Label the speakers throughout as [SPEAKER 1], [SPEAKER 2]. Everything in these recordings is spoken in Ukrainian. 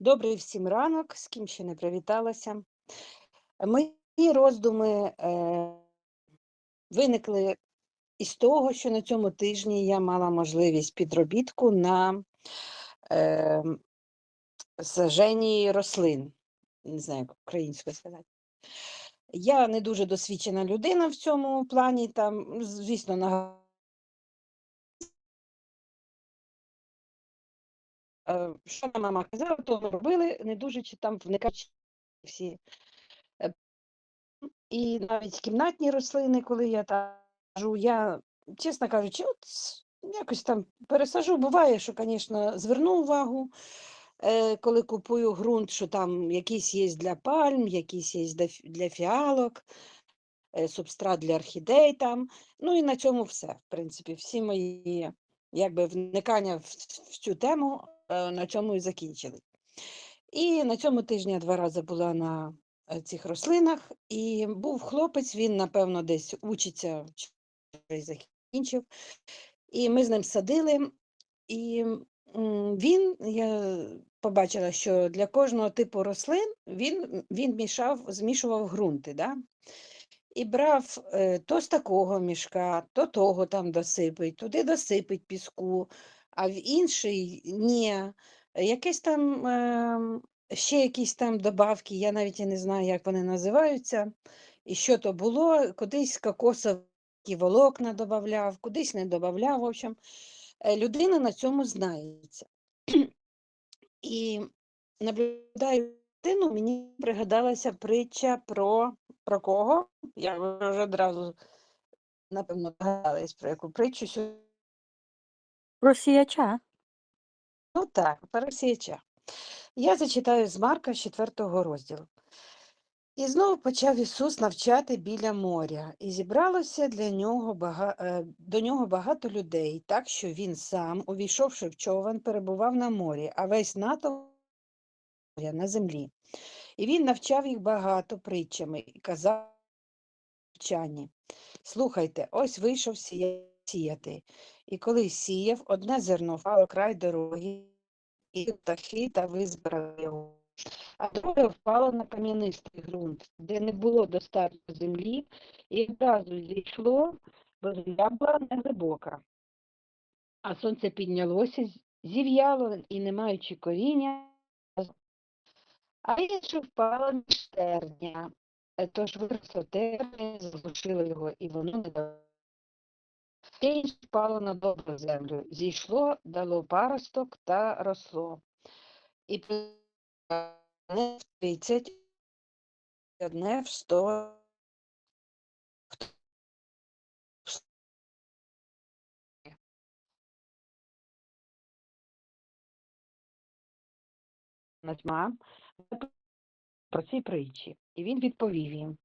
[SPEAKER 1] Добрий всім ранок, з ким ще не привіталася. Мої роздуми е, виникли із того, що на цьому тижні я мала можливість підробітку на е, саженні рослин. Не знаю, як українською сказати. Я не дуже досвідчена людина в цьому плані, там, звісно, на що мама казала, то робили, не дуже чи там вникаючи всі. Е, І навіть кімнатні рослини, коли я там кажу, я, чесно кажучи, от якось там пересажу. Буває, що, звісно, зверну увагу, е, коли купую ґрунт, що там якийсь є для пальм, якийсь є для фіалок, е, субстрат для орхідей там. Ну і на цьому все. В принципі, всі мої якби вникання в, цю тему е, на цьому і закінчили. І на цьому тижні я два рази була на е, цих рослинах, і був хлопець, він, напевно, десь учиться, чи й закінчив. І ми з ним садили, і він, я побачила, що для кожного типу рослин він, він мішав, змішував ґрунти. Да? І брав е, то з такого мішка, то того там досипить, туди досипить піску, а в інший ні. Якесь там ем, ще якісь там добавки, я навіть і не знаю, як вони називаються. І що то було, кудись кокосові волокна додавав, кудись не додавав. В общем, Е, людина на цьому знається. І наблюдаю дитину, мені пригадалася притча про, про кого? Я вже одразу, напевно, догадалась, про яку притчу. сьо-
[SPEAKER 2] Про сіяча?
[SPEAKER 1] Ну так, Парасіяча. Я зачитаю з Марка з 4 розділу. І знову почав Ісус навчати біля моря, і зібралося для нього бага... е, до нього багато людей, так що він сам, увійшовши в човен, перебував на морі, а весь натовп на землі. І він навчав їх багато притчами і казав вчані. Слухайте, ось вийшов сія- сіяти. І коли сіяв, одне зерно впало край дороги, і птахи та визбирали його. А друге впало на кам'янистий ґрунт, де не було достатньо землі, і одразу зійшло, бо земля була неглибока. А сонце піднялося, зів'яло і, не маючи коріння, а інше впало між терня. Е, Тож виросло терня, заглушило його, і воно не дало. Інше впало на добру землю. Зійшло, дало паросток та росло. І одне в 30, одне в 100. Тьма про ці притчі. І він відповів їм.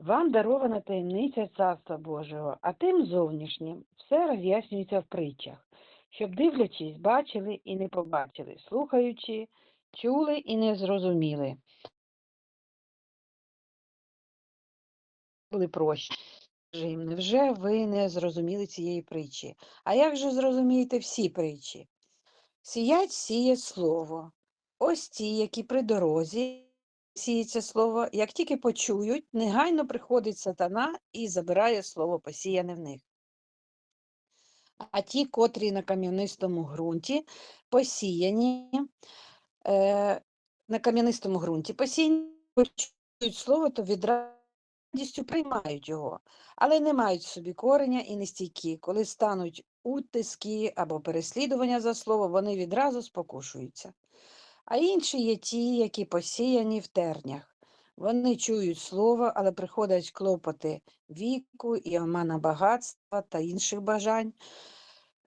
[SPEAKER 1] Вам дарована таємниця Царства Божого, а тим зовнішнім все роз'яснюється в притчах, щоб дивлячись, бачили і не побачили, слухаючи, чули і не зрозуміли. Були прощі. Невже ви не зрозуміли цієї притчі? А як же зрозумієте всі притчі? Сіять сіє слово. Ось ті, які при дорозі сіється слово, як тільки почують, негайно приходить сатана і забирає слово посіяне в них. А ті, котрі на кам'янистому ґрунті посіяні, е, на кам'янистому ґрунті посіяні, почують слово, то відразу радістю приймають його, але не мають собі кореня і нестійкі. Коли стануть утиски або переслідування за слово, вони відразу спокушуються. А інші є ті, які посіяні в тернях. Вони чують слово, але приходять клопоти віку і омана багатства та інших бажань.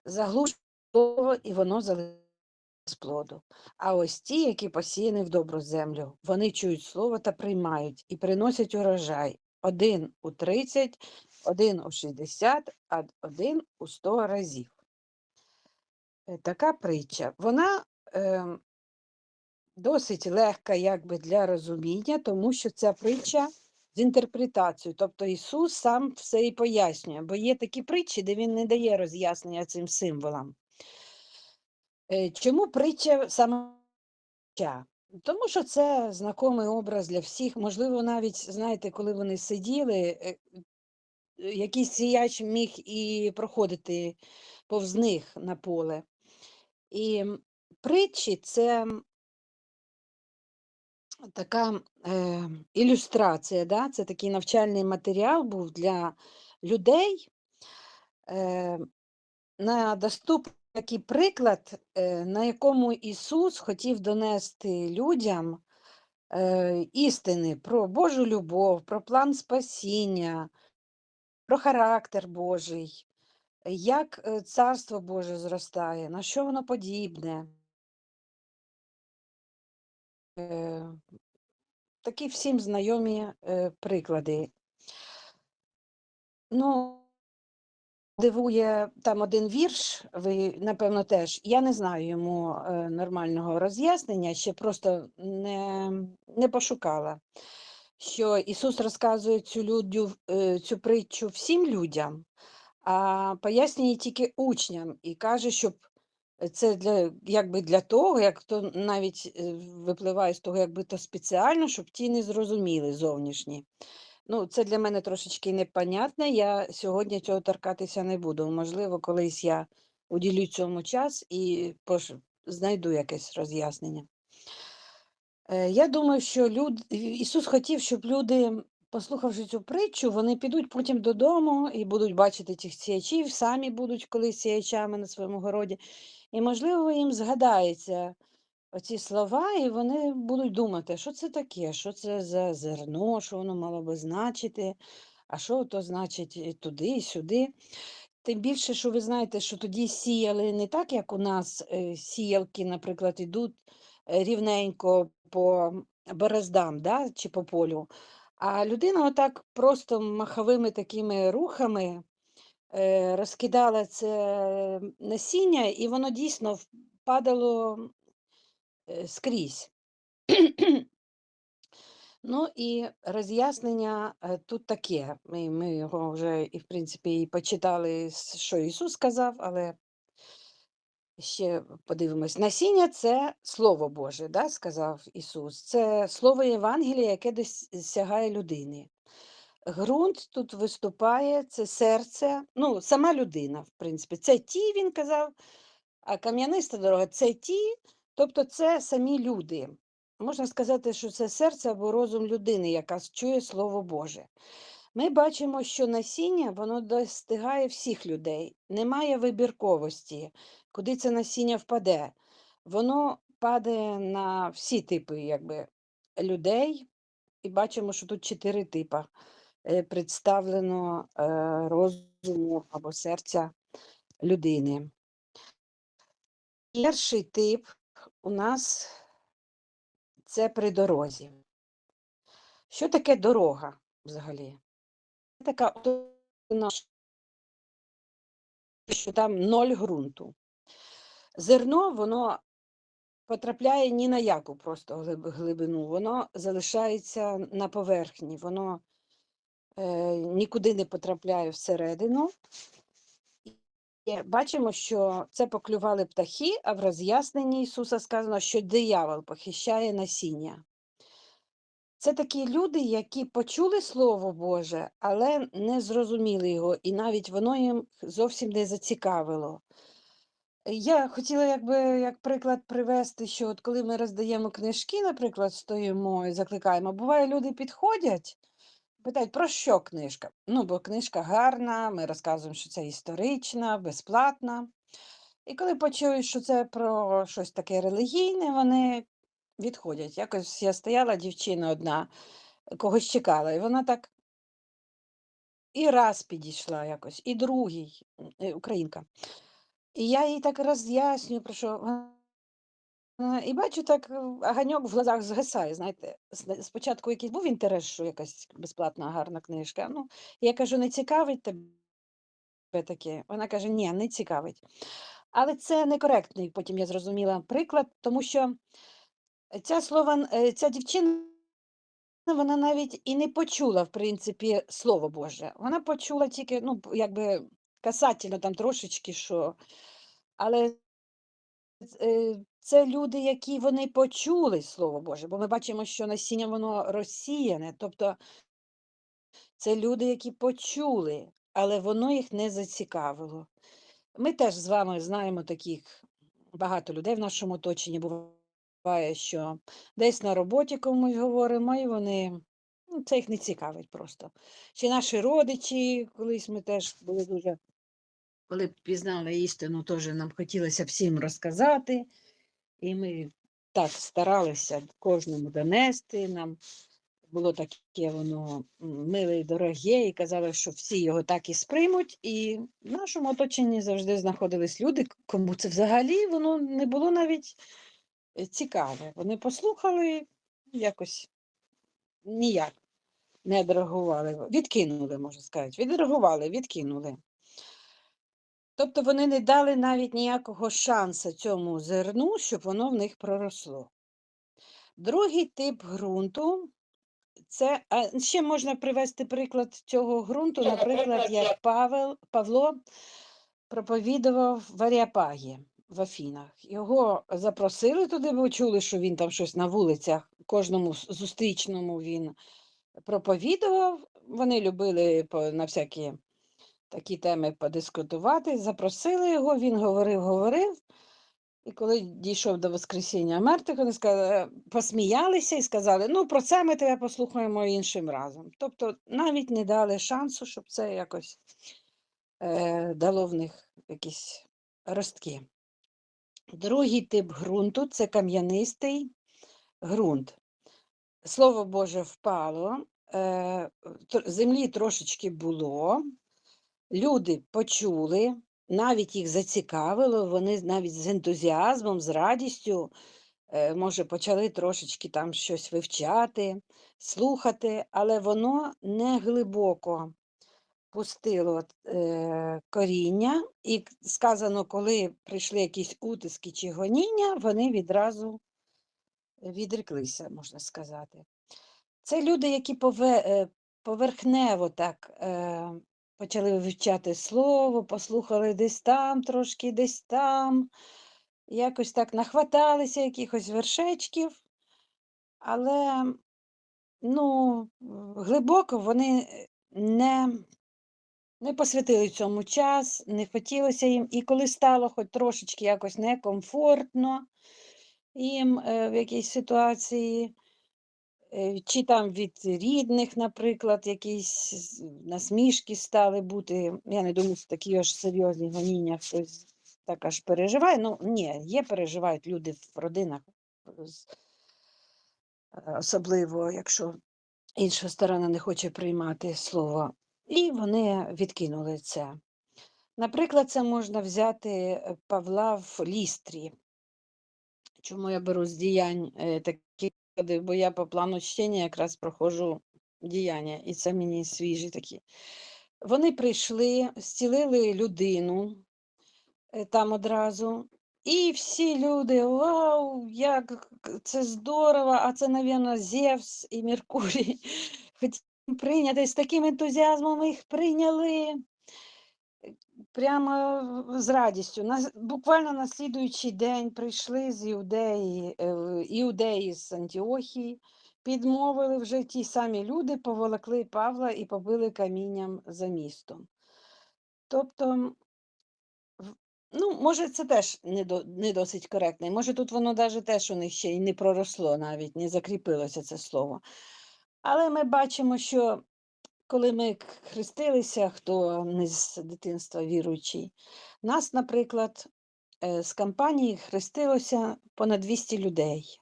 [SPEAKER 1] Заглушують слово, і воно залишається з плоду. А ось ті, які посіяні в добру землю, вони чують слово та приймають і приносять урожай. Один у 30, один у 60, а один у 100 разів. Е, Така притча. Вона ем, досить легка якби для розуміння, тому що ця притча з інтерпретацією. Тобто Ісус сам все і пояснює, бо є такі притчі, де Він не дає роз'яснення цим символам. Е, Чому притча саме? Тому що це знакомий образ для всіх. Можливо, навіть, знаєте, коли вони сиділи, е, якийсь сіяч міг і проходити повз них на поле. І притчі це така е, ілюстрація, да? це такий навчальний матеріал був для людей. Е, на доступний такий приклад, е, на якому Ісус хотів донести людям е, істини про Божу любов, про план спасіння, про характер Божий, як е, Царство Боже зростає, на що воно подібне. Такі всім знайомі е, приклади. Ну, дивує там один вірш, ви, напевно, теж. Я не знаю йому е, нормального роз'яснення, ще просто не, не пошукала. Що Ісус розказує цю, людю, е, цю притчу всім людям, а пояснює тільки учням і каже, щоб це для, якби для того, як то навіть е, випливає з того, якби то спеціально, щоб ті не зрозуміли зовнішні. Ну, це для мене трошечки непонятне. Я сьогодні цього торкатися не буду. Можливо, колись я уділю цьому час і пош... знайду якесь роз'яснення. Е, Я думаю, що люд... Ісус хотів, щоб люди, послухавши цю притчу, вони підуть потім додому і будуть бачити цих сіячів, самі будуть колись сіячами на своєму городі. І, можливо, їм згадається оці слова, і вони будуть думати, що це таке, що це за зерно, що воно мало би значити, а що то значить і туди, сюди. Тим більше, що ви знаєте, що тоді сіяли не так, як у нас е, сіялки, наприклад, йдуть е, рівненько по бороздам да, чи по полю. А людина отак просто маховими такими рухами е, розкидала це насіння, і воно дійсно падало е, скрізь. Ну і роз'яснення е, тут таке. Ми, ми його вже і, в принципі, і почитали, що Ісус сказав, але ще подивимось. Насіння це Слово Боже, да, сказав Ісус. Це слово Євангелія, яке досягає людини. Ґрунт тут виступає, це серце, ну, сама людина, в принципі. Це ті, він казав, а кам'яниста дорога це ті, тобто це самі люди. Можна сказати, що це серце або розум людини, яка чує Слово Боже. Ми бачимо, що насіння воно достигає всіх людей, немає вибірковості, куди це насіння впаде. Воно падає на всі типи якби, людей, і бачимо, що тут чотири типи е, представлено е, розуму або серця людини. Перший тип у нас це при дорозі. Що таке дорога взагалі? Це така що там ноль ґрунту. Зерно, воно потрапляє ні на яку просто глибину, воно залишається на поверхні, воно е, нікуди не потрапляє всередину. Бачимо, що це поклювали птахи, а в роз'ясненні Ісуса сказано, що диявол похищає насіння. Це такі люди, які почули Слово Боже, але не зрозуміли його, і навіть воно їм зовсім не зацікавило. Я хотіла якби як приклад привести, що от коли ми роздаємо книжки, наприклад, стоїмо і закликаємо, буває, люди підходять, питають, про що книжка? Ну, бо книжка гарна, ми розказуємо, що це історична, безплатна. І коли почують, що це про щось таке релігійне, вони відходять. Якось я стояла дівчина одна, когось чекала, і вона так і раз підійшла якось, і другий, е, українка. І я їй так роз'яснюю, про що вона- і бачу, так е, огоньок в глазах згасає. Знаєте, спочатку якийсь був інтерес, що якась безплатна гарна книжка. Ну, я кажу, не цікавить тебе таке? Вона каже, ні, не цікавить. Але це некоректний, потім я зрозуміла приклад, тому що ця слова, е, ця дівчина. Вона навіть і не почула, в принципі, Слово Боже. Вона почула тільки, ну, якби касательно там трошечки що. Але е, це люди, які вони почули Слово Боже, бо ми бачимо, що насіння воно розсіяне, тобто це люди, які почули, але воно їх не зацікавило. Ми теж з вами знаємо таких багато людей в нашому оточенні. Буває, що десь на роботі комусь говоримо, і вони ну, це їх не цікавить просто. Чи наші родичі, колись ми теж були дуже, коли б пізнали істину, теж нам хотілося всім розказати. І ми так старалися кожному донести. Нам було таке воно миле і дороге, і казали, що всі його так і сприймуть. І в нашому оточенні завжди знаходились люди, кому це взагалі воно не було навіть е, цікаве. Вони послухали якось ніяк не відреагували. Відкинули, можна сказати. Відреагували, відкинули. Тобто вони не дали навіть ніякого шансу цьому зерну, щоб воно в них проросло. Другий тип ґрунту це а ще можна привести приклад цього ґрунту, наприклад, як Павел, Павло проповідував в Аріапагі в Афінах. Його запросили туди, бо чули, що він там щось на вулицях, кожному зустрічному він проповідував. Вони любили на всякі такі теми подискутувати. Запросили його, він говорив, говорив. І коли дійшов до Воскресіння мертвих, вони сказали, посміялися і сказали, ну про це ми тебе послухаємо іншим разом. Тобто навіть не дали шансу, щоб це якось е, дало в них якісь ростки. Другий тип ґрунту це кам'янистий ґрунт. Слово Боже впало, е, землі трошечки було, люди почули, навіть їх зацікавило, вони навіть з ентузіазмом, з радістю, е, може, почали трошечки там щось вивчати, слухати, але воно не глибоко пустило е, коріння, і сказано, коли прийшли якісь утиски чи гоніння, вони відразу відреклися, можна сказати. Це люди, які пове, е, поверхнево так почали вивчати слово, послухали десь там трошки, десь там, якось так нахваталися якихось вершечків, але ну, глибоко вони е, не, не посвятили цьому час, не хотілося їм. І коли стало хоч трошечки якось некомфортно їм е, в якійсь ситуації, чи там від рідних, наприклад, якісь насмішки стали бути. Я не думаю, що такі аж серйозні гоніння хтось так аж переживає. Ну, ні, є, переживають люди в родинах, е, особливо, якщо інша сторона не хоче приймати слово. І вони відкинули це. Наприклад, це можна взяти е, Павла в Лістрі. Чому я беру з діянь е, такі? Бо я по плану чтення якраз проходжу діяння, і це мені свіжі такі. Вони прийшли, зцілили людину е, там одразу, і всі люди, вау, як це здорово, а це, мабуть, Зевс і Меркурій. Хотіли прийняти з таким ентузіазмом їх прийняли прямо з радістю. На, буквально на слідуючий день прийшли з Іудеї, е, іудеї з Антіохії, підмовили вже ті самі люди, поволокли Павла і побили камінням за містом. Тобто, ну, може, це теж не, до, не досить коректно. і Може, тут воно навіть теж у них ще й не проросло навіть, не закріпилося це слово. Але ми бачимо, що коли ми хрестилися, хто не з дитинства віруючий, нас, наприклад, е, з компанії хрестилося понад 200 людей.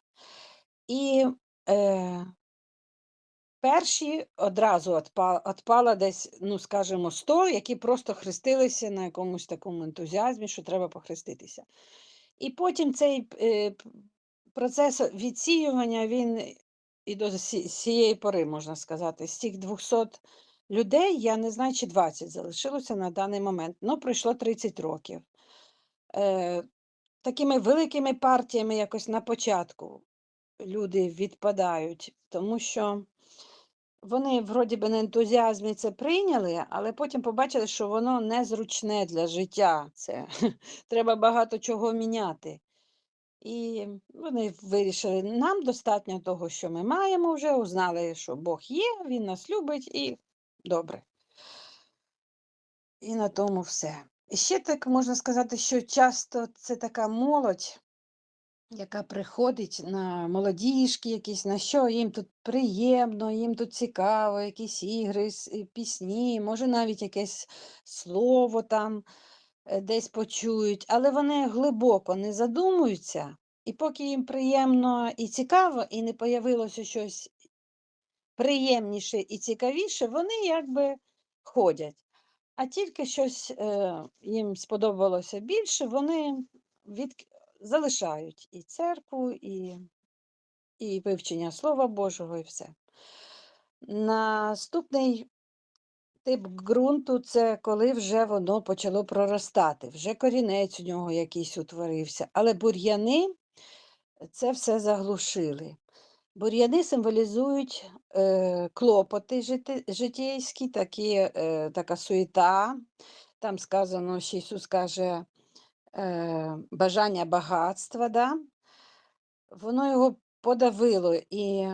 [SPEAKER 1] І е, перші одразу отпало десь, ну, скажімо, 100, які просто хрестилися на якомусь такому ентузіазмі, що треба похреститися. І потім цей е, процес відсіювання, він і до цієї пори, можна сказати, з цих 200 людей, я не знаю, чи 20 залишилося на даний момент, ну пройшло 30 років. Е, такими великими партіями якось на початку люди відпадають, тому що вони вроді би на ентузіазмі це прийняли, але потім побачили, що воно незручне для життя. Це треба багато чого міняти. І вони вирішили, нам достатньо того, що ми маємо вже, узнали, що Бог є, Він нас любить і добре. І на тому все. І ще так можна сказати, що часто це така молодь, яка приходить на молодіжки якісь, на що їм тут приємно, їм тут цікаво, якісь ігри, пісні, може навіть якесь слово там десь почують, але вони глибоко не задумуються, і поки їм приємно і цікаво, і не появилося щось приємніше і цікавіше, вони якби ходять. А тільки щось е, їм сподобалося більше, вони від... залишають і церкву, і, і вивчення Слова Божого, і все. Наступний тип ґрунту це коли вже воно почало проростати, вже корінець у нього якийсь утворився, але бур'яни це все заглушили. Бур'яни символізують е, клопоти житейські, такі, е, така суєта. Там сказано, що Ісус каже е, бажання багатства, да? воно його подавило. І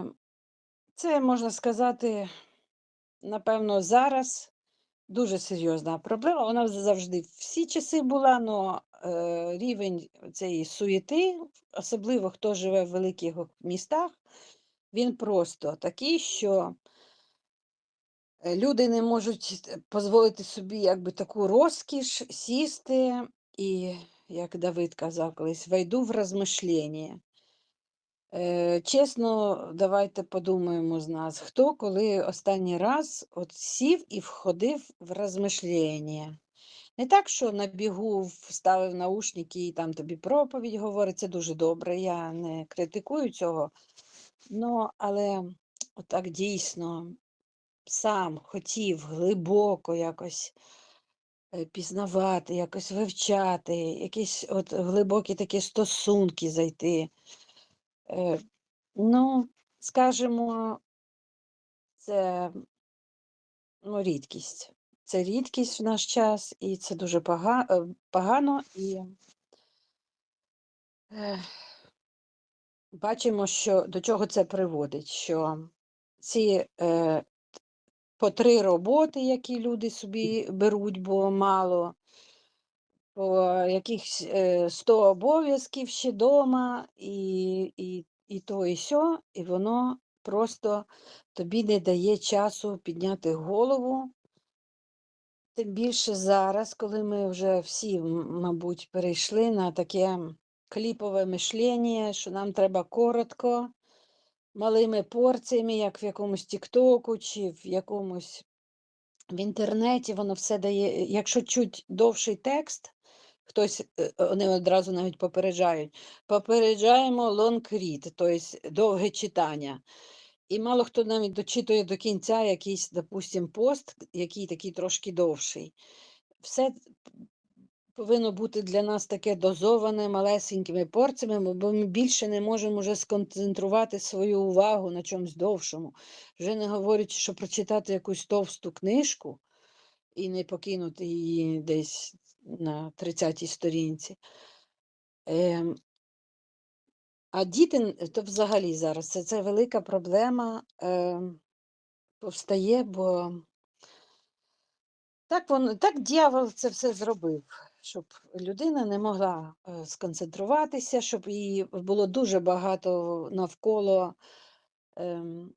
[SPEAKER 1] це, можна сказати, напевно, зараз дуже серйозна проблема. Вона завжди всі часи була, але рівень цієї суєти, особливо хто живе в великих містах, він просто такий, що е, люди не можуть дозволити собі якби таку розкіш сісти і, як Давид казав колись, войду в розмишлення. Е, Чесно, давайте подумаємо з нас, хто коли останній раз от сів і входив в розмишлення. Не так, що на бігу вставив наушники і там тобі проповідь говорить, це дуже добре, я не критикую цього. Ну, але отак дійсно сам хотів глибоко якось е, пізнавати, якось вивчати, якісь от глибокі такі стосунки зайти. Е, Ну, скажімо, це ну, рідкість. Це рідкість в наш час, і це дуже е, погано. І бачимо, що до чого це приводить, що ці е, по три роботи, які люди собі беруть, бо мало, якихось е, 100 обов'язків ще дома, і, і, і то, і сьо, і воно просто тобі не дає часу підняти голову. Тим більше зараз, коли ми вже всі, мабуть, перейшли на таке кліпове мишлення, що нам треба коротко, малими порціями, як в якомусь Тіктоку чи в якомусь в інтернеті, воно все дає. Якщо чуть довший текст, хтось е, вони одразу навіть попереджають. Попереджаємо long read, тобто довге читання. І мало хто навіть дочитує до кінця якийсь, допустим, пост, який такий трошки довший. Все повинно бути для нас таке дозоване малесенькими порціями, бо ми більше не можемо вже сконцентрувати свою увагу на чомусь довшому. Вже не говорячи, що прочитати якусь товсту книжку і не покинути її десь на 30-й сторінці. Ем, а діти, то взагалі зараз це, це велика проблема ем, повстає, бо так, воно, так дьявол це все зробив, щоб людина не могла е, сконцентруватися, щоб її було дуже багато навколо ем,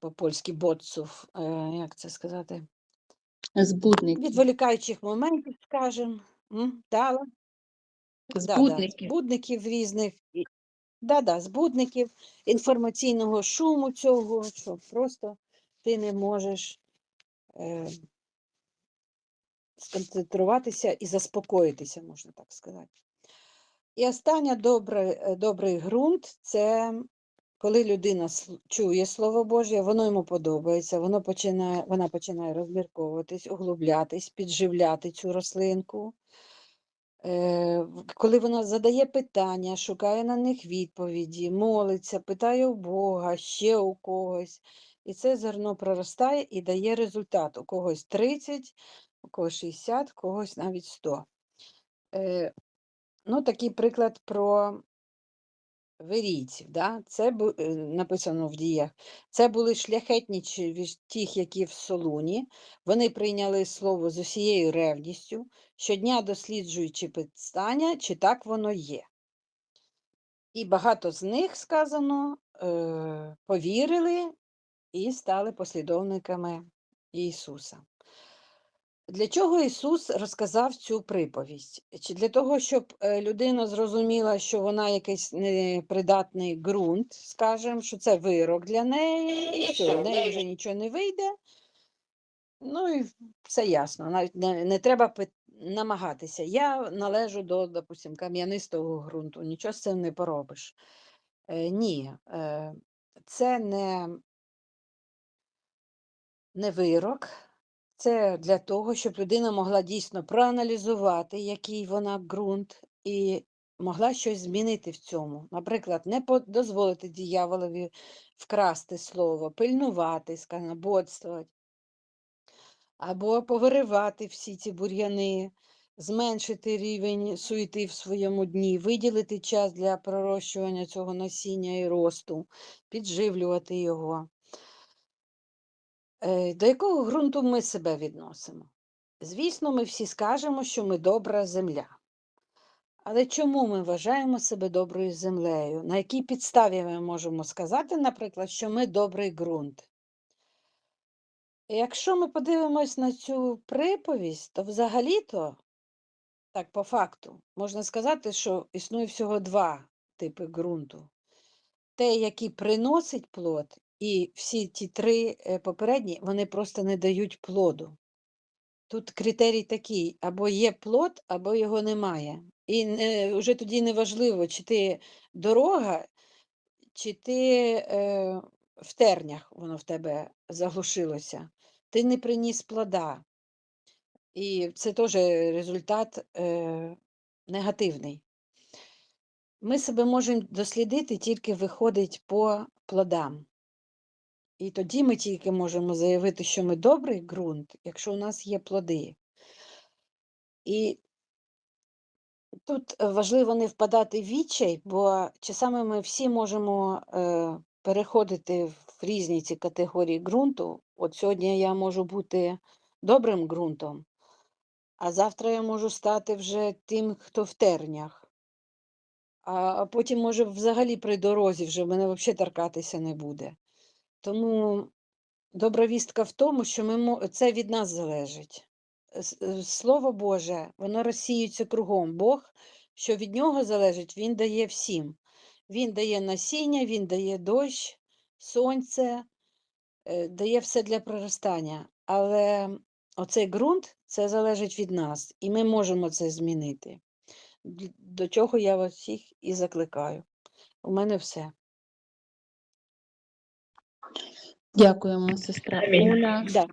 [SPEAKER 1] по-польськи бодців, е, як це сказати,
[SPEAKER 3] Збудники.
[SPEAKER 1] відволікаючих моментів, скажімо. Дала? Да, да, збудників різних. Да-да, збудників, інформаційного шуму цього, що просто ти не можеш е, сконцентруватися і заспокоїтися, можна так сказати. І останнє добре, е, добрий ґрунт це коли людина чує Слово Боже, воно йому подобається, воно починає, вона починає розмірковуватись, углублятись, підживляти цю рослинку. Е, Коли вона задає питання, шукає на них відповіді, молиться, питає у Бога, ще у когось. І це зерно проростає і дає результат. У когось 30, у когось 60, у когось навіть 100. Е, ну, такий приклад про вирійців. Да? Це е, написано в діях. Це були шляхетні тих, які в Солуні. Вони прийняли слово з усією ревністю, щодня досліджуючи питання, чи так воно є. І багато з них сказано е, повірили і стали послідовниками Ісуса. Для чого Ісус розказав цю приповість? Чи для того, щоб е, людина зрозуміла, що вона якийсь непридатний ґрунт, скажімо, що це вирок для неї, і що в неї вже нічого не вийде. Ну і все ясно, навіть не, не треба намагатися. Я належу до, допустим, кам'янистого ґрунту, нічого з цим не поробиш. Е, ні, е, це не, не вирок, це для того, щоб людина могла дійсно проаналізувати, який вона ґрунт, і могла щось змінити в цьому. Наприклад, не дозволити дияволові вкрасти слово, пильнувати, сказано, бодствувати, або повиривати всі ці бур'яни, зменшити рівень суєти в своєму дні, виділити час для пророщування цього насіння і росту, підживлювати його. Е, До якого ґрунту ми себе відносимо? Звісно, ми всі скажемо, що ми добра земля. Але чому ми вважаємо себе доброю землею? На якій підставі ми можемо сказати, наприклад, що ми добрий ґрунт? Якщо ми подивимось на цю приповість, то взагалі-то, так по факту, можна сказати, що існує всього два типи ґрунту. Те, який приносить плод, і всі ті три е, попередні, вони просто не дають плоду. Тут критерій такий: або є плод, або його немає. І не, вже тоді не важливо, чи ти дорога, чи ти е, в тернях воно в тебе заглушилося. Ти не приніс плода. І це теж результат е, негативний. Ми себе можемо дослідити тільки виходить по плодам. І тоді ми тільки можемо заявити, що ми добрий ґрунт, якщо у нас є плоди. І тут е, важливо не впадати в відчай, бо часами ми всі можемо е, переходити в різні ці категорії ґрунту. От сьогодні я можу бути добрим ґрунтом, а завтра я можу стати вже тим, хто в тернях. А потім, може, взагалі при дорозі вже мене взагалі торкатися не буде. Тому добра вістка в тому, що ми, це від нас залежить. Е, Слово Боже, воно розсіюється кругом. Бог, що від нього залежить, Він дає всім. Він дає насіння, Він дає дощ, сонце, е, дає все для проростання. Але оцей ґрунт це залежить від нас, і ми можемо це змінити. До чого я вас всіх і закликаю. У мене все.
[SPEAKER 3] Дякуємо, сестра. Оля.
[SPEAKER 1] Да.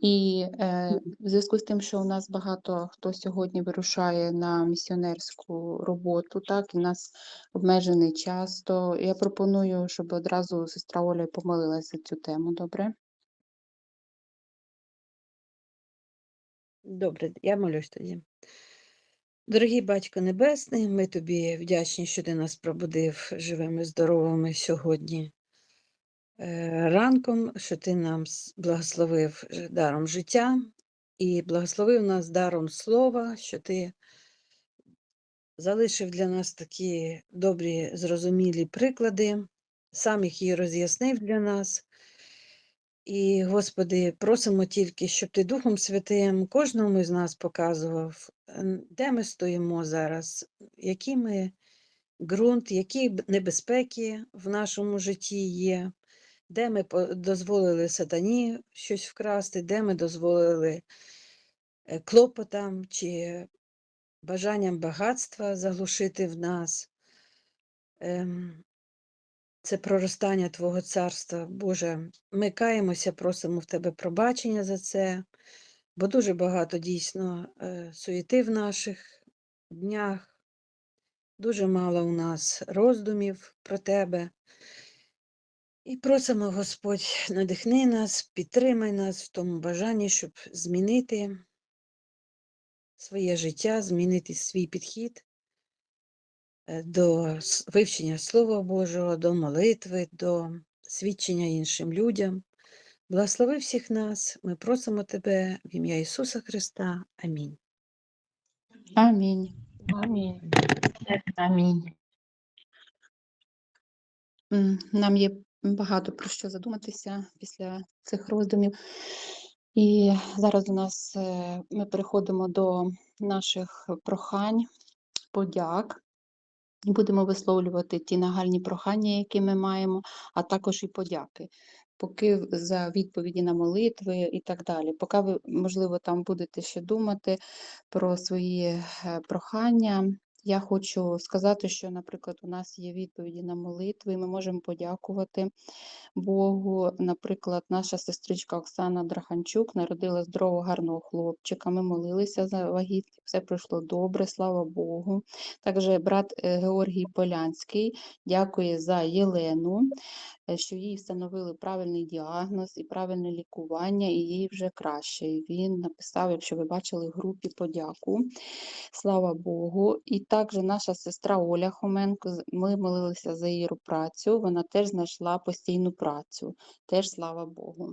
[SPEAKER 3] І е, в зв'язку з тим, що у нас багато хто сьогодні вирушає на місіонерську роботу, так, і у нас обмежений час, то я пропоную, щоб одразу сестра Оля помолилася за цю тему, добре?
[SPEAKER 1] Добре, я молюсь тоді. Дорогий Батько Небесний, ми тобі вдячні, що ти нас пробудив живими, здоровими сьогодні ранком, що ти нам благословив даром життя і благословив нас даром слова, що ти залишив для нас такі добрі, зрозумілі приклади, сам їх і роз'яснив для нас. І, Господи, просимо тільки, щоб Ти Духом Святим кожному з нас показував, де ми стоїмо зараз, які ми ґрунт, які небезпеки в нашому житті є, де ми дозволили сатані щось вкрасти, де ми дозволили е, клопотам чи бажанням багатства заглушити в нас. Ем, це проростання Твого царства. Боже, ми каємося, просимо в Тебе пробачення за це, бо дуже багато дійсно е, суєти в наших днях, дуже мало у нас роздумів про Тебе. І просимо, Господь, надихни нас, підтримай нас в тому бажанні, щоб змінити своє життя, змінити свій підхід е, до вивчення Слова Божого, до молитви, до свідчення іншим людям. Благослови всіх нас. Ми просимо Тебе в ім'я Ісуса Христа. Амінь.
[SPEAKER 3] Амінь.
[SPEAKER 2] Амінь.
[SPEAKER 4] Амінь.
[SPEAKER 3] Нам є багато про що задуматися після цих роздумів. І зараз у нас е, ми переходимо до наших прохань, подяк. Будемо висловлювати ті нагальні прохання, які ми маємо, а також і подяки. Поки за відповіді на молитви і так далі. Поки ви, можливо, там будете ще думати про свої е, прохання, я хочу сказати, що, наприклад, у нас є відповіді на молитви, і ми можемо подякувати Богу. Наприклад, наша сестричка Оксана Драханчук народила здорового, гарного хлопчика. Ми молилися за вагітність, все пройшло добре, слава Богу. Також брат е, Георгій Полянський дякує за Єлену, що їй встановили правильний діагноз і правильне лікування, і їй вже краще. І він написав, якщо ви бачили в групі, подяку. Слава Богу. І також наша сестра Оля Хоменко, ми молилися за її працю, вона теж знайшла постійну працю. Теж слава Богу.